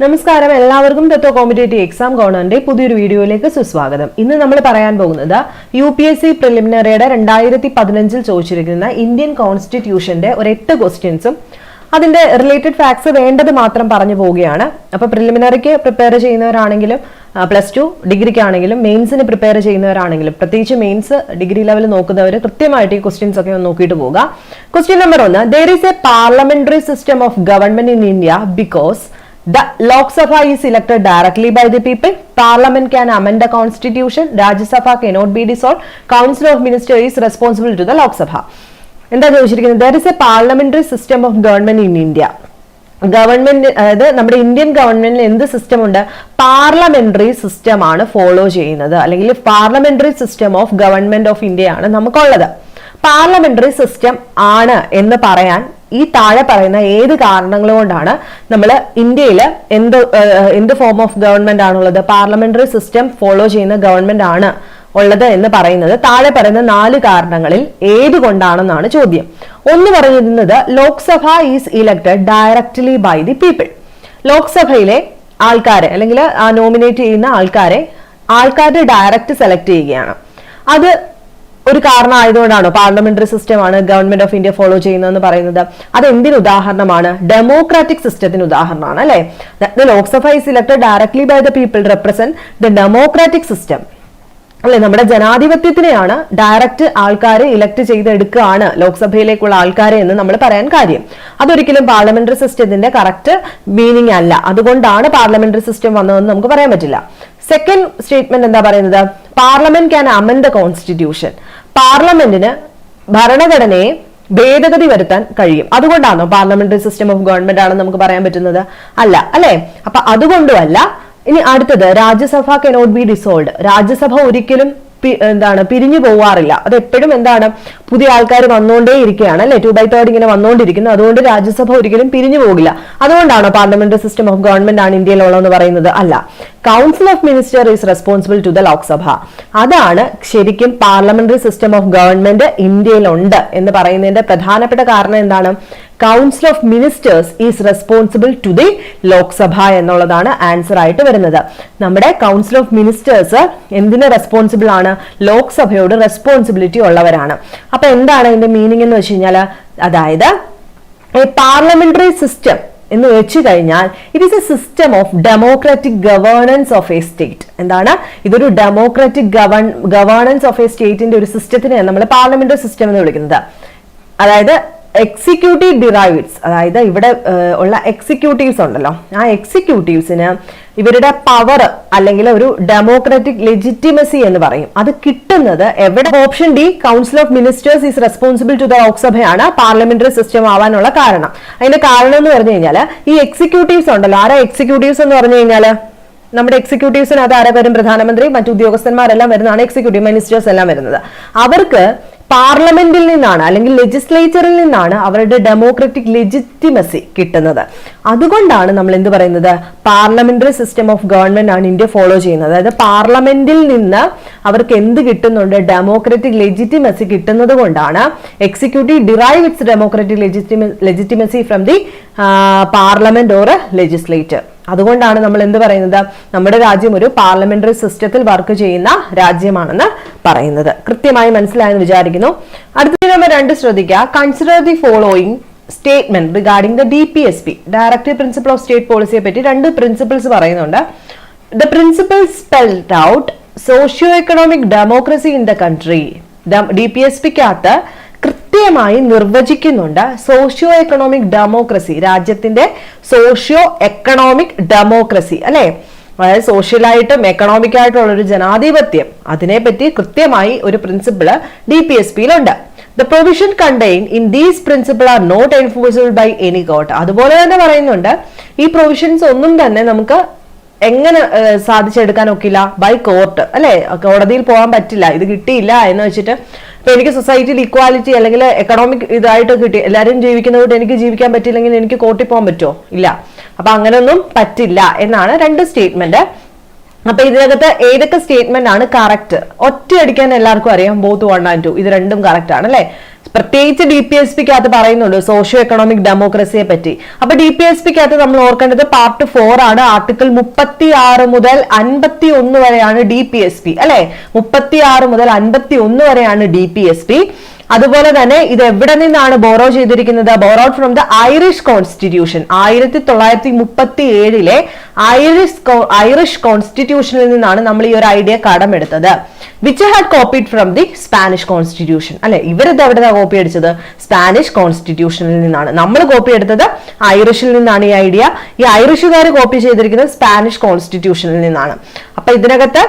നമസ്കാരം. എല്ലാവർക്കും തത്വ competitive exam കോണറിന്റെ പുതിയൊരു വീഡിയോയിലേക്ക് സുസ്വാഗതം. ഇന്ന് നമ്മൾ പറയാൻ പോകുന്നത് യു പി എസ് സി പ്രിലിമിനറിയുടെ രണ്ടായിരത്തി പതിനഞ്ചിൽ ചോദിച്ചിരിക്കുന്ന ഇന്ത്യൻ കോൺസ്റ്റിറ്റ്യൂഷന്റെ ഒരു എട്ട് ക്വസ്റ്റ്യൻസും അതിന്റെ റിലേറ്റഡ് ഫാക്ട്സ് വേണ്ടത് മാത്രം പറഞ്ഞു പോവുകയാണ്. അപ്പൊ പ്രിലിമിനറിക്ക് പ്രിപ്പയർ ചെയ്യുന്നവരാണെങ്കിലും പ്ലസ് ടു ഡിഗ്രിക്കാണെങ്കിലും മെയിൻസിന് പ്രിപ്പയർ ചെയ്യുന്നവരാണെങ്കിലും പ്രത്യേകിച്ച് മെയിൻസ് ഡിഗ്രി ലെവൽ നോക്കുന്നവർ കൃത്യമായിട്ട് ഈ ക്വസ്റ്റ്യൻസ് ഒക്കെ ഒന്ന് നോക്കിയിട്ട് പോകുക ക്വസ്റ്റ്യൻ നമ്പർ ഒന്ന് there is a parliamentary system of government in India because The Lok Sabha is elected directly by the people. Parliament can amend the constitution. Rajya Sabha cannot be dissolved. Council of Ministers is responsible to the. എന്താ ചോദിച്ചിരിക്കുന്നത് there is a parliamentary system of government in India government അതായത് നമ്മുടെ Indian ഗവൺമെന്റിൽ എന്ത് system ഉണ്ട് parliamentary system ആണ് follow ചെയ്യുന്നത് അല്ലെങ്കിൽ parliamentary system of government of India ആണ് നമുക്കുള്ളത് പാർലമെന്ററി സിസ്റ്റം ആണ് എന്ന് പറയാൻ ഈ താഴെ പറയുന്ന ഏത് കാരണങ്ങൾ കൊണ്ടാണ് നമ്മൾ ഇന്ത്യയിൽ എന്ത് എന്ത് ഫോം ഓഫ് ഗവൺമെന്റ് ആണുള്ളത്? പാർലമെന്ററി സിസ്റ്റം ഫോളോ ചെയ്യുന്ന ഗവൺമെന്റ് ആണ് ഉള്ളത് എന്ന് പറയുന്നത്. താഴെ പറയുന്ന നാല് കാരണങ്ങളിൽ ഏത് കൊണ്ടാണെന്നാണ് ചോദ്യം. ഒന്ന് പറയുന്നത് Lok Sabha is elected directly by the people ലോക്സഭയിലെ ആൾക്കാരെ അല്ലെങ്കിൽ നോമിനേറ്റ് ചെയ്യുന്ന ആൾക്കാരെ ആൾക്കാരുടെ ഡയറക്റ്റ് സെലക്ട് ചെയ്യുകയാണ്. അത് ഒരു കാരണം ആയതുകൊണ്ടാണോ പാർലമെന്ററി സിസ്റ്റമാണ് ഗവൺമെന്റ് ഓഫ് ഇന്ത്യ ഫോളോ ചെയ്യുന്നതെന്ന് പറയുന്നത്? അത് എന്തിന് ഉദാഹരണമാണ്? ഡെമോക്രാറ്റിക് സിസ്റ്റത്തിന് ഉദാഹരണമാണ് അല്ലെ? The Lok Sabha is elected directly by the people represent the democratic system അല്ലെ നമ്മുടെ ജനാധിപത്യത്തിനെയാണ് ഡയറക്റ്റ് ആൾക്കാരെ ഇലക്ട് ചെയ്തെടുക്കുകയാണ് ലോക്സഭയിലേക്കുള്ള ആൾക്കാരെ എന്ന് നമ്മൾ പറയാൻ കാര്യം. അതൊരിക്കലും പാർലമെന്ററി സിസ്റ്റത്തിന്റെ കറക്റ്റ് മീനിങ് അല്ല. അതുകൊണ്ടാണ് പാർലമെന്ററി സിസ്റ്റം വന്നതെന്ന് നമുക്ക് പറയാൻ പറ്റില്ല. സെക്കൻഡ് സ്റ്റേറ്റ്മെന്റ് എന്താ പറയുന്നത്? Parliament can amend the constitution പാർലമെന്റിന് ഭരണഘടനയെ ഭേദഗതി വരുത്താൻ കഴിയും. അതുകൊണ്ടാണോ പാർലമെന്ററി സിസ്റ്റം ഓഫ് ഗവൺമെന്റ് ആണെന്ന് നമുക്ക് പറയാൻ പറ്റുന്നത്? അല്ല അല്ലെ? അപ്പൊ അതുകൊണ്ടുമല്ല ഇനി അടുത്തത് Rajya Sabha cannot be dissolved Rajya Sabha ഒരിക്കലും എന്താണ് പിരിഞ്ഞു പോവാറില്ല. അത് എപ്പോഴും എന്താണ് പുതിയ ആൾക്കാർ വന്നുകൊണ്ടേ ഇരിക്കുകയാണ് അല്ലെ? ടു ബൈ തേർഡ് ഇങ്ങനെ വന്നുകൊണ്ടിരിക്കുന്നു അതുകൊണ്ട് രാജ്യസഭ ഒരിക്കലും പിരിഞ്ഞു പോകില്ല. അതുകൊണ്ടാണോ പാർലമെന്ററി സിസ്റ്റം ഓഫ് ഗവൺമെന്റ് ആണ് ഇന്ത്യയിലുള്ളതെന്ന് പറയുന്നത് അല്ല. Council of minister is responsible to the Lok Sabha അതാണ് ശരിക്കും പാർലമെന്ററി സിസ്റ്റം ഓഫ് ഗവൺമെന്റ് ഇന്ത്യയിലുണ്ട് എന്ന് പറയുന്നതിന്റെ പ്രധാനപ്പെട്ട കാരണം എന്താണ്? Council of ministers is responsible to the Lok Sabha എന്നുള്ളതാണ് ആൻസർ ആയിട്ട് വരുന്നത്. നമ്മുടെ കൗൺസിൽ ഓഫ് മിനിസ്റ്റേഴ്സ് എന്തിന് റെസ്പോൺസിബിൾ ആണ്? ലോക്സഭയോട് റെസ്പോൺസിബിലിറ്റി ഉള്ളവരാണ്. അപ്പൊ എന്താണ് അതിന്റെ മീനിങ് എന്ന് വെച്ച് കഴിഞ്ഞാൽ അതായത് പാർലമെന്ററി സിസ്റ്റം എന്ന് വെച്ചു കഴിഞ്ഞാൽ it is a system of democratic governance of a state എന്താണ്? ഇതൊരു democratic govern governance of a സ്റ്റേറ്റിന്റെ ഒരു സിസ്റ്റത്തിനെയാണ് നമ്മൾ പാർലമെന്ററി സിസ്റ്റം എന്ന് വിളിക്കുന്നത്. അതായത് എക്സിക്യൂട്ടീവ് ഡിറൈവ്സ് അതായത് ഇവിടെ ഉള്ള എക്സിക്യൂട്ടീവ്സ് ഉണ്ടല്ലോ. ആ എക്സിക്യൂട്ടീവ്സിന് ഇവരുടെ പവർ അല്ലെങ്കിൽ ഒരു ഡെമോക്രാറ്റിക് ലെജിറ്റിമസി എന്ന് പറയും. അത് കിട്ടുന്നത് എവിടെ? Option D council of ministers is responsible to the ലോക്സഭയാണ് parliamentary system ആവാനുള്ള കാരണം. അതിന്റെ കാരണം എന്ന് പറഞ്ഞു കഴിഞ്ഞാൽ ഈ എക്സിക്യൂട്ടീവ്സ് ഉണ്ടല്ലോ. ആരാ എക്സിക്യൂട്ടീവ്സ് എന്ന് പറഞ്ഞു കഴിഞ്ഞാൽ നമ്മുടെ എക്സിക്യൂട്ടീവ്സിന് അത് ആരാ വരും? പ്രധാനമന്ത്രി മറ്റു ഉദ്യോഗസ്ഥന്മാരെല്ലാം വരുന്നതാണ് എക്സിക്യൂട്ടീവ് മിനിസ്റ്റേഴ്സ് എല്ലാം വരുന്നത്. അവർക്ക് പാർലമെന്റിൽ നിന്നാണ് അല്ലെങ്കിൽ ലെജിസ്ലേച്ചറിൽ നിന്നാണ് അവരുടെ ഡെമോക്രാറ്റിക് ലെജിറ്റിമസി കിട്ടുന്നത്. അതുകൊണ്ടാണ് നമ്മൾ എന്ത് പറയുന്നത്? പാർലമെന്ററി സിസ്റ്റം ഓഫ് ഗവൺമെന്റ് ആണ് ഇന്ത്യ ഫോളോ ചെയ്യുന്നത്. അതായത് പാർലമെന്റിൽ നിന്ന് അവർക്ക് എന്ത് കിട്ടുന്നുണ്ട്? ഡെമോക്രാറ്റിക് ലെജിറ്റിമസി കിട്ടുന്നത് കൊണ്ടാണ് executive derive its democratic legitimacy from the parliament or legislature അതുകൊണ്ടാണ് നമ്മൾ എന്ത് പറയുന്നത്? നമ്മുടെ രാജ്യം ഒരു പാർലമെന്ററി സിസ്റ്റത്തിൽ വർക്ക് ചെയ്യുന്ന രാജ്യമാണെന്ന് പറയുന്നത്. കൃത്യമായി മനസ്സിലായെന്ന് വിചാരിക്കുന്നു. അടുത്ത നമ്പർ രണ്ട് ശ്രദ്ധിക്കുക. Consider the following statement regarding the D P S P directive principle of state പോളിസിയെ പറ്റി രണ്ട് പ്രിൻസിപ്പിൾസ് പറയുന്നുണ്ട്. The principle spelled out socio economic democracy in the country D P S പിക്കകത്ത് കൃത്യമായി നിർവചിക്കുന്നുണ്ട് സോഷ്യോ എക്കണോമിക് ഡെമോക്രസി രാജ്യത്തിന്റെ socio economic democracy അല്ലെ? അതായത് സോഷ്യലായിട്ടും economic ആയിട്ടുള്ള ഒരു ജനാധിപത്യം. അതിനെപ്പറ്റി കൃത്യമായി ഒരു principle D P S പിയിലുണ്ട് the provision contain in these principle are not enforced by any court അതുപോലെ തന്നെ പറയുന്നുണ്ട് ഈ പ്രൊവിഷൻസ് ഒന്നും തന്നെ നമുക്ക് എങ്ങനെ സാധിച്ചെടുക്കാൻ ഒക്കില്ല ബൈ കോർട്ട് അല്ലെ? കോടതിയിൽ പോകാൻ പറ്റില്ല. ഇത് കിട്ടിയില്ല എന്ന് വെച്ചിട്ട് ഇപ്പൊ എനിക്ക് സൊസൈറ്റിയിൽ ഇക്വാലിറ്റി അല്ലെങ്കിൽ എക്കണോമിക് ഇതായിട്ട് കിട്ടി എല്ലാവരും ജീവിക്കുന്നതുകൊണ്ട് എനിക്ക് ജീവിക്കാൻ പറ്റില്ലെങ്കിൽ എനിക്ക് കോട്ടിപ്പോകാൻ പോകാൻ പറ്റുമോ? ഇല്ല. അപ്പൊ അങ്ങനെയൊന്നും പറ്റില്ല എന്നാണ് രണ്ട് സ്റ്റേറ്റ്മെന്റ് അപ്പൊ ഇതിനകത്ത് ഏതൊക്കെ സ്റ്റേറ്റ്മെന്റ് ആണ് കറക്റ്റ് ഒറ്റയടിക്കാൻ എല്ലാവർക്കും അറിയാം ബോത്ത് വൺ ആൻഡ് ടു ഇത് രണ്ടും കറക്റ്റ് ആണ് അല്ലെ? പ്രത്യേകിച്ച് ഡി പി എസ് പിക്ക് അകത്ത് പറയുന്നുണ്ട് സോഷ്യോ എക്കണോമിക് ഡെമോക്രസിയെ പറ്റി. അപ്പൊ ഡി പി എസ് പിക്ക് അകത്ത് നമ്മൾ ഓർക്കേണ്ടത് പാർട്ട് ഫോർ ആണ് ആർട്ടിക്കിൾ മുപ്പത്തി ആറ് മുതൽ അൻപത്തി ഒന്ന് വരെയാണ് ഡി പി എസ് പി അല്ലെ? മുപ്പത്തി ആറ് മുതൽ അൻപത്തി ഒന്ന് വരെയാണ് ഡി പി എസ് പി അതുപോലെ തന്നെ ഇത് എവിടെ നിന്നാണ് ബോറോ ചെയ്തിരിക്കുന്നത്? Borrowed from the Irish constitution ആയിരത്തി തൊള്ളായിരത്തി മുപ്പത്തി ഏഴിലെ ഐറിഷ് ഐറിഷ് കോൺസ്റ്റിറ്റ്യൂഷനിൽ നിന്നാണ് നമ്മൾ ഈ ഒരു idea കടമെടുത്തത് which had copied from the Spanish constitution അല്ലെ? ഇവരിത് എവിടെ കോപ്പി അടിച്ചത്? സ്പാനിഷ് കോൺസ്റ്റിറ്റ്യൂഷനിൽ നിന്നാണ്. നമ്മൾ കോപ്പി എടുത്തത് ഐറിഷിൽ നിന്നാണ് ഈ ഐഡിയ. ഈ ഐറിഷുകാർ കോപ്പി ചെയ്തിരിക്കുന്നത് സ്പാനിഷ് കോൺസ്റ്റിറ്റ്യൂഷനിൽ നിന്നാണ്. അപ്പൊ ഇതിനകത്ത്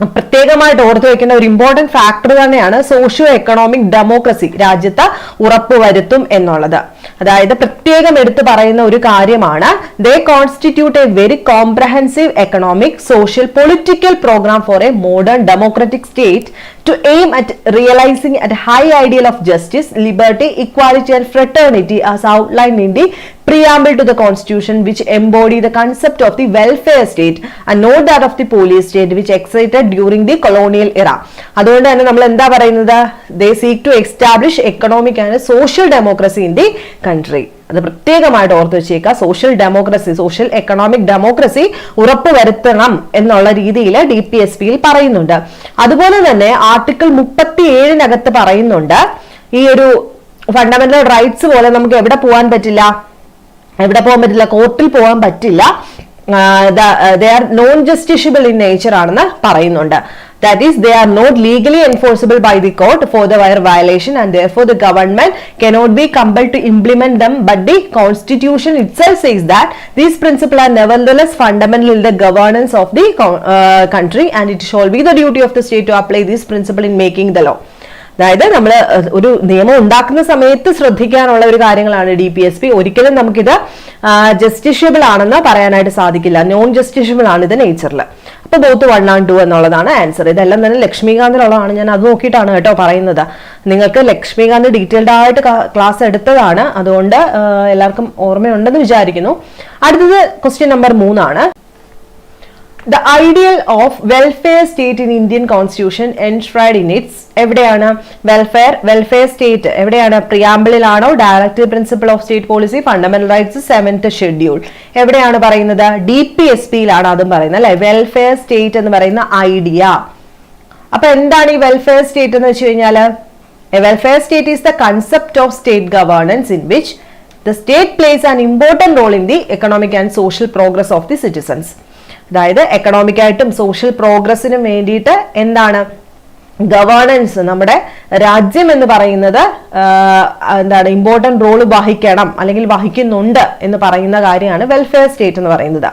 പ്രത്യേകമായിട്ട് ഓർത്തു വെക്കേണ്ട ഒരു ഇമ്പോർട്ടന്റ് ഫാക്ടർ തന്നെയാണ് സോഷ്യോ എക്കണോമിക് ഡെമോക്രസി രാജ്യത്ത് ഉറപ്പുവരുത്തും എന്നുള്ളത്. അതായത് പ്രത്യേകം എടുത്തു പറയുന്ന ഒരു കാര്യമാണ് they constitute a very comprehensive economic social political programme for a modern democratic state to aim at realising at high ideal of justice liberty equality and fraternity as outline in the preamble to the constitution which embody the concept of the welfare state and not that of the police state which existed during the colonial era. അതുകൊണ്ട് തന്നെ നമ്മൾ എന്താ പറയുന്നത്? They seek to establish economic and social democracy in the country അത് പ്രത്യേകമായിട്ട് ഓർത്ത് വെച്ചേക്കുക. Social democracy social economic democracy ഉറപ്പുവരുത്തണം എന്നുള്ള രീതിയിൽ ഡി പി എസ് പിയിൽ പറയുന്നുണ്ട്. അതുപോലെ തന്നെ ആർട്ടിക്കിൾ മുപ്പത്തി ഏഴിനകത്ത് പറയുന്നുണ്ട്. ഈ ഒരു ഫണ്ടമെന്റൽ റൈറ്റ്സ് പോലെ നമുക്ക് എവിടെ പോകാൻ പറ്റില്ല? എവിടെ പോകാൻ പറ്റില്ല കോർട്ടിൽ പോകാൻ പറ്റില്ല. They are non justiciable in nature ആണെന്ന് പറയുന്നുണ്ട്. That is they are not legally enforceable by the court for the their violation and therefore for the government cannot be compel to implement them but the constitution itself says that these principle are nevertheless fundamental in the the the country and it shall be the duty of the state to apply these principle in making the law അതായത് നമ്മൾ ഒരു നിയമം ഉണ്ടാക്കുന്ന സമയത്ത് ശ്രദ്ധിക്കാനുള്ള ഒരു കാര്യങ്ങളാണ് D P S P ഒരിക്കലും നമുക്കിത് ജസ്റ്റിഷ്യബിൾ ആണെന്ന് പറയാനായിട്ട് സാധിക്കില്ല. നോൺ ജസ്റ്റിഷ്യബിൾ ആണ് ഇത് നേച്ചറിൽ അപ്പൊ ബോത്ത് വൺ ആൻഡ് ടു എന്നുള്ളതാണ് ആൻസർ ഇതെല്ലാം തന്നെ ലക്ഷ്മികാന്തിലുള്ളതാണ് ഞാൻ അത് നോക്കിയിട്ടാണ് കേട്ടോ പറയുന്നത്. നിങ്ങൾക്ക് ലക്ഷ്മികാന്ത് ഡീറ്റെയിൽഡ് ആയിട്ട് ക്ലാസ് എടുത്തതാണ്. അതുകൊണ്ട് എല്ലാവർക്കും ഓർമ്മയുണ്ടെന്ന് വിചാരിക്കുന്നു. അടുത്തത് ക്വസ്റ്റ്യൻ നമ്പർ മൂന്നാണ്. The ideal of welfare state in Indian constitution enshrined in its എവിടെയാണ്? വെൽഫെയർ വെൽഫെയർ സ്റ്റേറ്റ് എവിടെയാണ്? പ്രിയാമ്പിളിലാണോ directive principle of state policy fundamental rights seventh schedule എവിടെയാണ് പറയുന്നത്? ഡി പി എസ് പിയിലാണ് അതും പറയുന്നത് അല്ലെ? വെൽഫെയർ സ്റ്റേറ്റ് എന്ന് പറയുന്ന ഐഡിയ അപ്പൊ എന്താണ് ഈ വെൽഫെയർ സ്റ്റേറ്റ് എന്ന് വെച്ച് കഴിഞ്ഞാൽ welfare state is the concept of state governance in which the state plays an important role in the economic and social progress of the citizens അതായത് എക്കണോമിക്കായിട്ടും സോഷ്യൽ പ്രോഗ്രസിനും വേണ്ടിയിട്ട് എന്താണ് ഗവേണൻസ് നമ്മുടെ രാജ്യം എന്ന് പറയുന്നത് എന്താണ് ഇമ്പോർട്ടന്റ് റോൾ വഹിക്കണം അല്ലെങ്കിൽ വഹിക്കുന്നുണ്ട് എന്ന് പറയുന്ന കാര്യമാണ് വെൽഫെയർ സ്റ്റേറ്റ് എന്ന് പറയുന്നത്.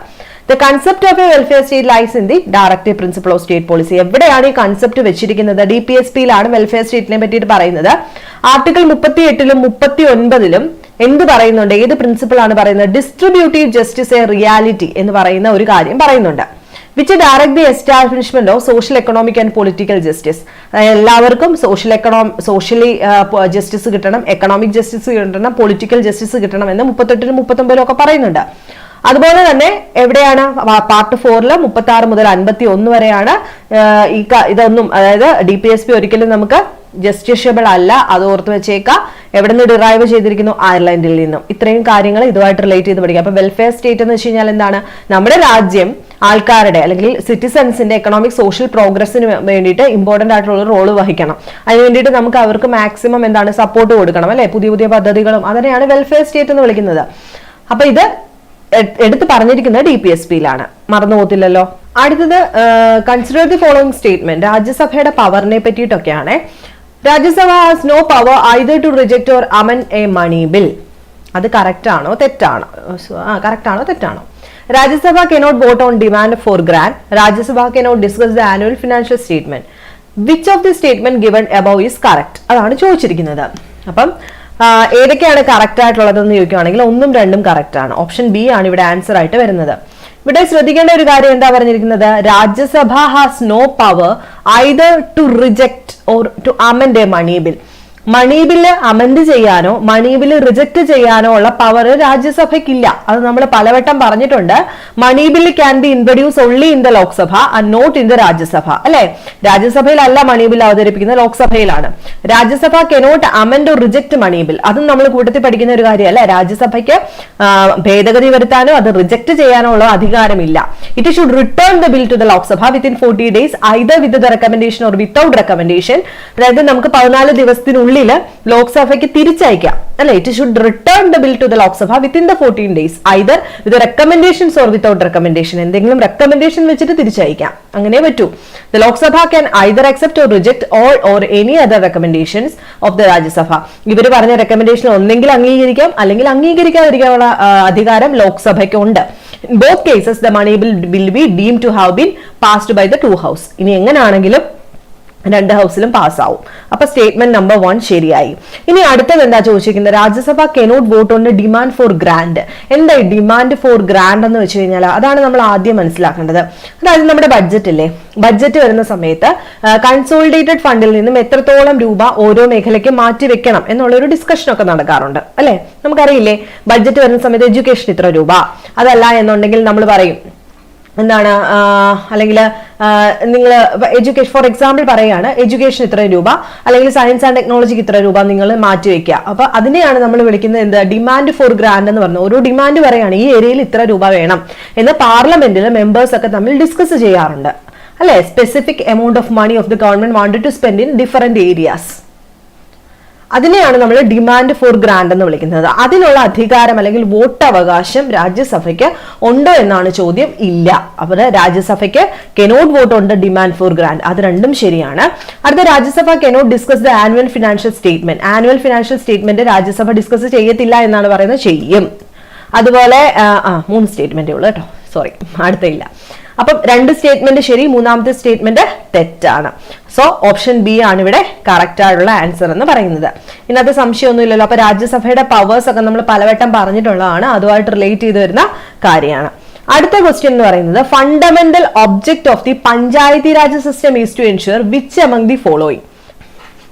The concept of a welfare state lies in the directive principle of state policy എവിടെയാണ് ഈ കൺസെപ്റ്റ് വെച്ചിരിക്കുന്നത്? ഡി പി എസ് പിയിലാണ് വെൽഫെയർ സ്റ്റേറ്റിനെ പറ്റിയിട്ട് പറയുന്നത്. ആർട്ടിക്കിൾ മുപ്പത്തി എട്ടിലും മുപ്പത്തി ഒൻപതിലും എന്ത് പറയുന്നുണ്ട്? ഏത് പ്രിൻസിപ്പിൾ ആണ് പറയുന്നത്? ഡിസ്ട്രിബ്യൂട്ടീവ് ജസ്റ്റിസ് എ റിയാലിറ്റി എന്ന് പറയുന്ന ഒരു കാര്യം പറയുന്നുണ്ട്. Which direct the establishment of social economic and political justice എല്ലാവർക്കും സോഷ്യൽ എക്കണോമി സോഷ്യലി ജസ്റ്റിസ് കിട്ടണം എക്കണോമിക് ജസ്റ്റിസ് കിട്ടണം പൊളിറ്റിക്കൽ ജസ്റ്റിസ് കിട്ടണം എന്ന് മുപ്പത്തെട്ടിലും മുപ്പത്തൊമ്പതിലും ഒക്കെ പറയുന്നുണ്ട്. അതുപോലെ തന്നെ എവിടെയാണ്? പാർട്ട് ഫോറിൽ മുപ്പത്തി ആറ് മുതൽ അൻപത്തി ഒന്ന് വരെയാണ് ഈ ഇതൊന്നും അതായത് ഡി പി എസ് പി ഒരിക്കലും നമുക്ക് ജസ്റ്റിഷ്യബിൾ അല്ല. അത് ഓർത്ത് വെച്ചേക്കാം. എവിടെ നിന്ന് ഡിറൈവ് ചെയ്തിരിക്കുന്നു? അയർലൻഡിൽ നിന്നും. ഇത്രയും കാര്യങ്ങൾ ഇതുമായിട്ട് റിലേറ്റ് ചെയ്ത് പഠിക്കുക അപ്പൊ വെൽഫെയർ സ്റ്റേറ്റ് എന്ന് വെച്ച് കഴിഞ്ഞാൽ എന്താണ്? നമ്മുടെ രാജ്യം ആൾക്കാരുടെ അല്ലെങ്കിൽ സിറ്റിസൺസിന്റെ എക്കണോമിക് സോഷ്യൽ പ്രോഗ്രസിന് വേണ്ടിയിട്ട് ഇമ്പോർട്ടന്റ് ആയിട്ടുള്ള റോൾ വഹിക്കണം. അതിന് വേണ്ടിയിട്ട് നമുക്ക് അവർക്ക് മാക്സിമം എന്താണ്? സപ്പോർട്ട് കൊടുക്കണം അല്ലെ? പുതിയ പുതിയ പദ്ധതികളും അതിനെയാണ് വെൽഫെയർ സ്റ്റേറ്റ് എന്ന് വിളിക്കുന്നത്. അപ്പൊ ഇത് എടുത്തു പറഞ്ഞിരിക്കുന്നത് ഡി പി എസ് പിയിലാണ് മറന്നു പോകത്തില്ലല്ലോ. അടുത്തത് കൺസിഡർ ദി ഫോളോയിങ് സ്റ്റേറ്റ്മെന്റ് രാജ്യസഭയുടെ പവറിനെ പറ്റിയിട്ടൊക്കെയാണ്. Rajya Sabha has no power either to reject or amend a money bill അത് കറക്റ്റ് ആണോ? തെറ്റാണോ. കറക്റ്റ് ആണോ? തെറ്റാണോ? Rajya Sabha cannot vote on demand for grant Rajya Sabha cannot discuss the annual financial statement which of the statement given above is correct അതാണ് ചോദിച്ചിരിക്കുന്നത്. അപ്പം ഏതൊക്കെയാണ് correct ആയിട്ടുള്ളതെന്ന് ചോദിക്കുകയാണെങ്കിൽ ഒന്നും രണ്ടും കറക്റ്റ് ആണ്. ഓപ്ഷൻ ബി ആണ് ഇവിടെ ആൻസർ ആയിട്ട് വരുന്നത്. ഇവിടെ ശ്രദ്ധിക്കേണ്ട ഒരു കാര്യം എന്താ പറഞ്ഞിരിക്കുന്നത്? Rajya Sabha has no power either to reject or to amend a money bill money bill amend ചെയ്യാനോ മണി ബില്ല് റിജക്ട് ചെയ്യാനോ ഉള്ള പവർ രാജ്യസഭയ്ക്കില്ല. അത് നമ്മൾ പലവട്ടം പറഞ്ഞിട്ടുണ്ട്. Money bill can be introduce only in the Lok Sabha and not in the Rajya Sabha. അല്ലെ? രാജ്യസഭയിലല്ല money bill അവതരിപ്പിക്കുന്നത് ലോക്സഭയിലാണ്. Rajya Sabha cannot amend or reject money bill അതും നമ്മൾ കൂട്ടത്തിൽ പഠിക്കുന്ന ഒരു കാര്യമല്ല. രാജ്യസഭയ്ക്ക് ഭേദഗതി വരുത്താനോ അത് റിജക്ട് ചെയ്യാനോ ഉള്ള അധികാരമില്ല. It should return the bill to the Lok Sabha within forty days either with the recommendation or without recommendation അതായത് നമുക്ക് പതിനാല് ദിവസത്തിനുള്ളിൽ ലോക്സഭയ്ക്ക് തിരിച്ചയക്കാം. അല്ലെ? It should return the bill to the Lok Sabha within the fourteen days either with recommendations or without recommendation എന്തെങ്കിലും recommendation വെച്ചിട്ട് തിരിച്ചയക്കാം. അങ്ങനെ പറ്റൂ. The Lok Sabha can either accept or reject all or any other recommendations of the Rajya Sabha ഇവർ പറഞ്ഞ recommendation ഒന്നെങ്കിൽ അംഗീകരിക്കാം അല്ലെങ്കിൽ അംഗീകരിക്കാതിരിക്കാനുള്ള അധികാരം ലോക്സഭയ്ക്ക് ഉണ്ട്. Both cases the money bill bill be deem to have been passed by the two house ഇനി എങ്ങനെയാണെങ്കിലും രണ്ട് ഹൗസിലും പാസ്സാവും. അപ്പൊ സ്റ്റേറ്റ്മെന്റ് നമ്പർ വൺ ശരിയായി. ഇനി അടുത്തത് എന്താ ചോദിച്ചിരിക്കുന്നത്? Rajya Sabha cannot vote on demand for grant എന്താ ഡിമാൻഡ് ഫോർ ഗ്രാൻഡ് എന്ന് വെച്ച് കഴിഞ്ഞാൽ അതാണ് നമ്മൾ ആദ്യം മനസ്സിലാക്കേണ്ടത്. അതായത് നമ്മുടെ ബഡ്ജറ്റ് ഇല്ലേ? ബഡ്ജറ്റ് വരുന്ന സമയത്ത് കൺസോളിഡേറ്റഡ് ഫണ്ടിൽ നിന്നും എത്രത്തോളം രൂപ ഓരോ മേഖലയ്ക്ക് മാറ്റി വെക്കണം ഡിസ്കഷൻ ഒക്കെ നടക്കാറുണ്ട്. അല്ലെ? നമുക്കറിയില്ലേ? ബഡ്ജറ്റ് വരുന്ന സമയത്ത് എഡ്യൂക്കേഷൻ ഇത്ര രൂപ. അതല്ല എന്നുണ്ടെങ്കിൽ നമ്മൾ പറയും എന്താണ് അല്ലെങ്കിൽ നിങ്ങൾ എഡ്യൂക്കേഷൻ ഫോർ എക്സാമ്പിൾ പറയുകയാണ് എഡ്യൂക്കേഷൻ ഇത്ര രൂപ അല്ലെങ്കിൽ സയൻസ് ആൻഡ് ടെക്നോളജിക്ക് ഇത്ര രൂപ നിങ്ങൾ മാറ്റി വെക്കുക. അപ്പൊ അതിനെയാണ് നമ്മൾ വിളിക്കുന്നത് എന്ത് ഡിമാൻഡ് ഫോർ ഗ്രാൻഡ് എന്ന് പറഞ്ഞു. ഓരോ ഡിമാൻഡ് പറയുകയാണ് ഈ ഏരിയയിൽ ഇത്ര രൂപ വേണം എന്ന് പാർലമെന്റിൽ മെമ്പേഴ്സ് ഒക്കെ തമ്മിൽ ഡിസ്കസ് ചെയ്യാറുണ്ട്. അല്ലെ? Specific amount of money of the government wanted to spend in different areas അതിനെയാണ് നമ്മൾ ഡിമാൻഡ് ഫോർ ഗ്രാൻഡ് എന്ന് വിളിക്കുന്നത്. അതിനുള്ള അധികാരം അല്ലെങ്കിൽ വോട്ട് അവകാശം രാജ്യസഭയ്ക്ക് ഉണ്ടോ എന്നാണ് ചോദ്യം. ഇല്ല. അപ്പോൾ രാജ്യസഭയ്ക്ക് കെനോട്ട് വോട്ട് ഉണ്ട് ഡിമാൻഡ് ഫോർ ഗ്രാൻഡ് അത് രണ്ടും ശരിയാണ്. അടുത്ത Rajya Sabha cannot discuss the annual financial statement annual financial statement Rajya Sabha discuss ചെയ്യത്തില്ല എന്നാണ് പറയുന്നത്. ചെയ്യും. അതുപോലെ മൂന്ന് സ്റ്റേറ്റ്മെന്റേ ഉള്ളൂ കേട്ടോ. സോറി അടുത്തില്ല അപ്പം രണ്ട് സ്റ്റേറ്റ്മെന്റ് ശരി മൂന്നാമത്തെ സ്റ്റേറ്റ്മെന്റ് തെറ്റാണ്. സോ ഓപ്ഷൻ ബി ആണ് ഇവിടെ കറക്റ്റ് ആയിട്ടുള്ള ആൻസർ എന്ന് പറയുന്നത്. ഇന്നത്തെ സംശയമൊന്നുമില്ലല്ലോ. അപ്പൊ രാജ്യസഭയുടെ പവേഴ്സ് ഒക്കെ നമ്മൾ പലവട്ടം പറഞ്ഞിട്ടുള്ളതാണ്. അതുമായിട്ട് റിലേറ്റ് ചെയ്ത് വരുന്ന കാര്യമാണ്. അടുത്ത ക്വസ്റ്റ്യൻ എന്ന് പറയുന്നത് fundamental object of the Panchayati Raj system is to ensure which among the following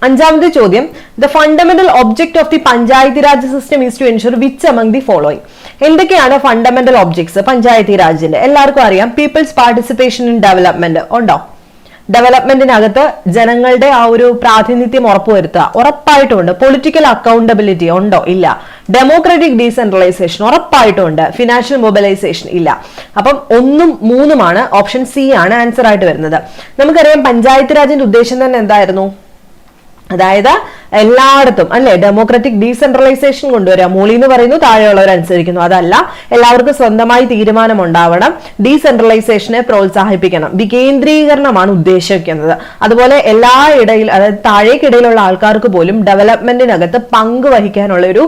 അഞ്ചാമത്തെ ചോദ്യം the fundamental object of the Panchayati Raj system is to ensure which among the following എന്തൊക്കെയാണ് fundamental objects Panchayati രാജിന്റെ എല്ലാവർക്കും അറിയാം people's participation in development ഉണ്ടോ? ഡെവലപ്മെന്റിനകത്ത് ജനങ്ങളുടെ ആ ഒരു പ്രാതിനിധ്യം ഉറപ്പുവരുത്തുക. ഉറപ്പായിട്ടുണ്ട് പൊളിറ്റിക്കൽ അക്കൗണ്ടബിലിറ്റി ഉണ്ടോ? ഇല്ല. ഡെമോക്രാറ്റിക് ഡീസെൻട്രലൈസേഷൻ ഉറപ്പായിട്ടുണ്ട് ഫിനാൻഷ്യൽ മൊബിലൈസേഷൻ ഇല്ല. അപ്പം ഒന്നും മൂന്നുമാണ് ഓപ്ഷൻ സി ആണ് ആൻസർ ആയിട്ട് വരുന്നത്. നമുക്കറിയാം പഞ്ചായത്ത് രാജിന്റെ ഉദ്ദേശം തന്നെ എന്തായിരുന്നു? അതായത് എല്ലായിടത്തും അല്ലെ? ഡെമോക്രാറ്റിക് ഡീസെൻട്രലൈസേഷൻ കൊണ്ടുവരിക മൂളി എന്ന് പറയുന്നു താഴെയുള്ളവർ അനുസരിക്കുന്നു. അതല്ല എല്ലാവർക്കും സ്വന്തമായി തീരുമാനം ഉണ്ടാവണം ഡീസെൻട്രലൈസേഷനെ പ്രോത്സാഹിപ്പിക്കണം. വികേന്ദ്രീകരണമാണ് ഉദ്ദേശിക്കുന്നത് അതുപോലെ എല്ലാ ഇടയിൽ അതായത് താഴേക്കിടയിലുള്ള ആൾക്കാർക്ക് പോലും ഡെവലപ്മെന്റിനകത്ത് പങ്ക് വഹിക്കാനുള്ള ഒരു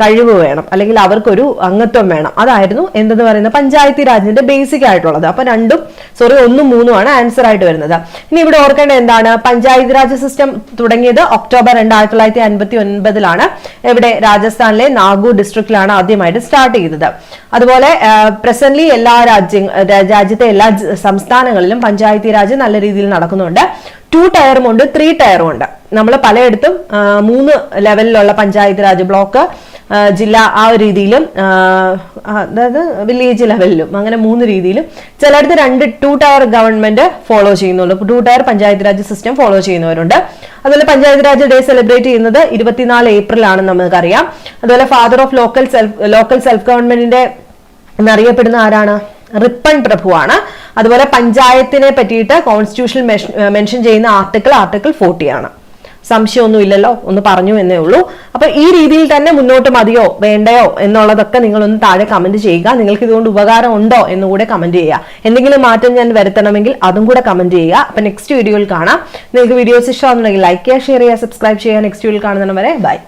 കഴിവ് വേണം. അല്ലെങ്കിൽ അവർക്കൊരു അംഗത്വം വേണം. അതായിരുന്നു എന്തെന്ന് പറയുന്ന പഞ്ചായത്തി രാജിന്റെ ബേസിക് ആയിട്ടുള്ളത്. അപ്പൊ രണ്ടും സോറി ഒന്നും മൂന്നും ആണ് ആൻസർ ആയിട്ട് വരുന്നത്. ഇനി ഇവിടെ ഓർക്കേണ്ടത് എന്താണ്? പഞ്ചായത്ത് രാജ് സിസ്റ്റം തുടങ്ങിയത് ഒക്ടോബർ രണ്ട് ആയിരത്തി തൊള്ളായിരത്തി അൻപത്തി ഒൻപതിലാണ് ഇവിടെ രാജസ്ഥാനിലെ നാഗൂർ ഡിസ്ട്രിക്റ്റിലാണ് ആദ്യമായിട്ട് സ്റ്റാർട്ട് ചെയ്തത്. അതുപോലെ പ്രസന്റ്ലി എല്ലാ രാജ്യ രാജ്യത്തെ എല്ലാ സംസ്ഥാനങ്ങളിലും പഞ്ചായത്തി രാജ് നല്ല രീതിയിൽ നടക്കുന്നുണ്ട്. ടു ടയറും ഉണ്ട് ത്രീ ടയറും ഉണ്ട്. നമ്മൾ പലയിടത്തും മൂന്ന് ലെവലിലുള്ള പഞ്ചായത്ത് രാജ് ബ്ലോക്ക് ജില്ല ആ ഒരു രീതിയിലും അതായത് വില്ലേജ് ലെവലിലും അങ്ങനെ മൂന്ന് രീതിയിലും ചിലയിടത്ത് രണ്ട് ടു ടയർ ഗവൺമെന്റ് ഫോളോ ചെയ്യുന്നുള്ളൂ two tier Panchayat Raj system follow ചെയ്യുന്നവരുണ്ട്. അതുപോലെ പഞ്ചായത്ത് രാജ് ഡേ സെലിബ്രേറ്റ് ചെയ്യുന്നത് ഇരുപത്തിനാല് ഏപ്രിൽ ആണെന്ന് നമുക്കറിയാം. അതുപോലെ father of local self local self ഗവൺമെന്റിന്റെ എന്നറിയപ്പെടുന്ന ആരാണ്? റിപ്പൺ പ്രഭുവാണ്. അതുപോലെ പഞ്ചായത്തിനെ പറ്റിയിട്ട് കോൺസ്റ്റിറ്റ്യൂഷൻ മെൻഷൻ ചെയ്യുന്ന ആർട്ടിക്കിൾ ആർട്ടിക്കിൾ ഫോർട്ടി ആണ്. സംശയമൊന്നുമില്ലല്ലോ ഒന്ന് പറഞ്ഞു എന്നേ ഉള്ളൂ. അപ്പൊ ഈ രീതിയിൽ തന്നെ മുന്നോട്ട് മതിയോ വേണ്ടയോ എന്നുള്ളതൊക്കെ നിങ്ങളൊന്ന് താഴെ കമന്റ് ചെയ്യുക. നിങ്ങൾക്ക് ഇതുകൊണ്ട് ഉപകാരം ഉണ്ടോ എന്നുകൂടെ കമന്റ് ചെയ്യുക. എന്തെങ്കിലും മാറ്റം ഞാൻ വരുത്തണമെങ്കിൽ അതും കൂടെ കമന്റ് ചെയ്യുക. അപ്പൊ നെക്സ്റ്റ് വീഡിയോയിൽ കാണാം. നിങ്ങൾക്ക് വീഡിയോസ് ഇഷ്ടമാണെന്നുണ്ടെങ്കിൽ ലൈക്ക് ചെയ്യുക ഷെയർ ചെയ്യുക സബ്സ്ക്രൈബ് ചെയ്യുക. നെക്സ്റ്റ് വീഡിയോയിൽ കാണുന്നവരെ ബൈ